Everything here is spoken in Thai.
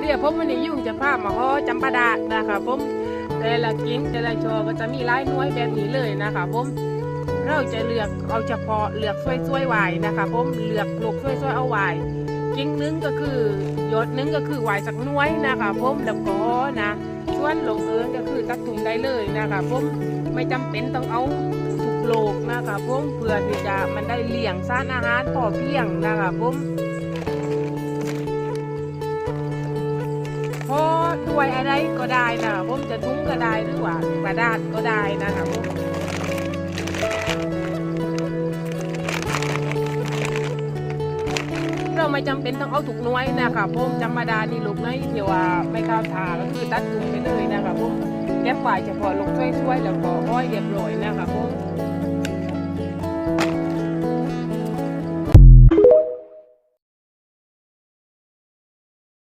เดียวผมวันนี้ยุ่งจะพามาห่อจำปาดานะคะผมแต่ละกิ้งแต่ละชอก็จะมีลายน้อยแบบนี้เลยนะคะผมเราจะเลือกเอาเฉพาะเลือกช่วยๆไว้นะคะผมเลือกลูกช่วยๆเอาไว้กิ้งนึงก็คือยอดนึงก็คือไวสักน้อยนะคะผมแล้วก็นะส่วนหลงเอิญก็คือตัดถุงได้เลยนะคะผมไม่จำเป็นต้องเอาทุกโลกนะคะผมเพื่อที่จะมันได้เลี้ยงสารอาหารพอเพียงนะคะผม ด้วยอะไรก็ได้นะผมจะทุ้งก็ได้หรือว่ากระดาษก็ได้นะคะผมเราไม่จำเป็นต้องเอาถุกน้อยนะคะผมธรรมดานี่ลูกน้อยที่ว่าไม่เข้าวทาก็คือตัดถุงไปเลยนะคะผมเก็บไว้เฉพาะลูกช่วยๆแล้วก็ห้อยเรียบร้อยนะคะผม